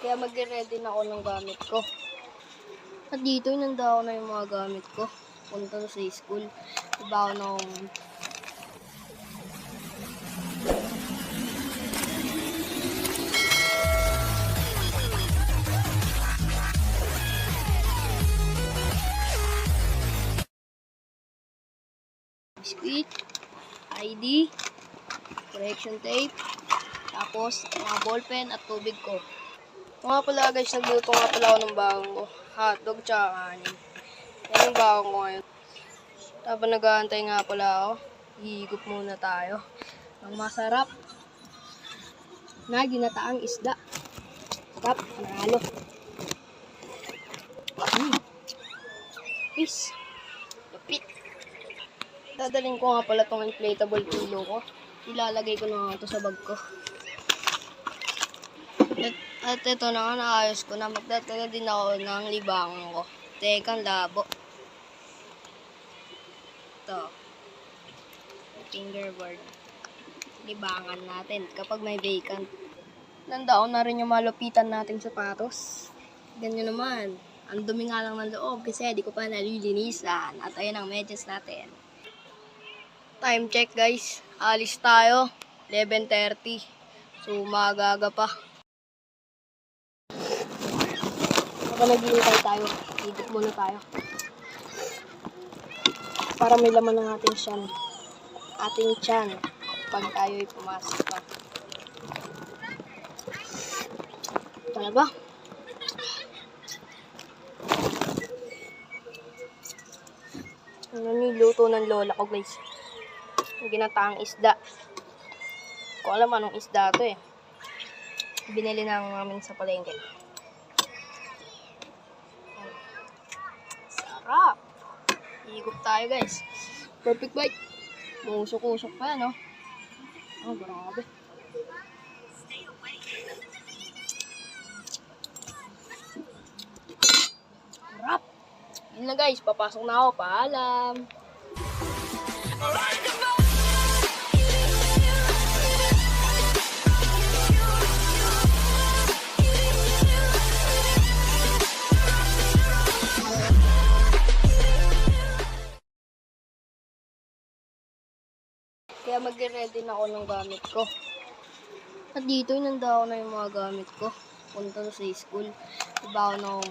Kaya mag-ready na ako ng gamit ko. At dito, inanda ko na yung mga gamit ko. Punta sa school. Iba ako ng... Biscuit, ID, correction tape, tapos mga ballpen at tubig ko. Nga pala guys, nagluto nga pala ako ng bagong ko. Hotdog tsaka kanin. Yan yung bagong ko ngayon. Tapos nag-aantay nga pala ako. Hihigop muna tayo. Ang masarap na ginataang isda. Tap, manalo. Mm. Peace. Lapit. Dadalhin ko nga pala tong inflatable pillow ko. Ilalagay ko na nga ito sa bag ko. At, at ito na nga, naayos ko na. Magdadala din ako ng libangan ko. Tekang labo. Ito. Fingerboard. Libangan natin kapag may vacant. Nandaon na rin yung malupitan natin sapatos. Ganyan naman. Ang dumi nga lang ng loob kasi di ko pa nalilinisan. At ayan ang medyas natin. Time check guys. Alis tayo. 11.30. So, magaga pa. Naghihintay tayo. Higit muna tayo. Para may laman ng ating tiyan. Ating tiyan. Pag tayo ay pumasok pa. Talaga? Ano niluto ng lola ko guys? Ginataang isda. Ko alam anong isda to eh. Binili na namin sa palengke. Tayo guys. Perfect bite. Musok-usok pa yan, oh. Oh, grabe. Sarap! Yun na guys, papasok na ako. Paalam! Kaya mag-ready na ako ng gamit ko. At dito, inanda ko na yung mga gamit ko. Punta sa school. Iba ako ng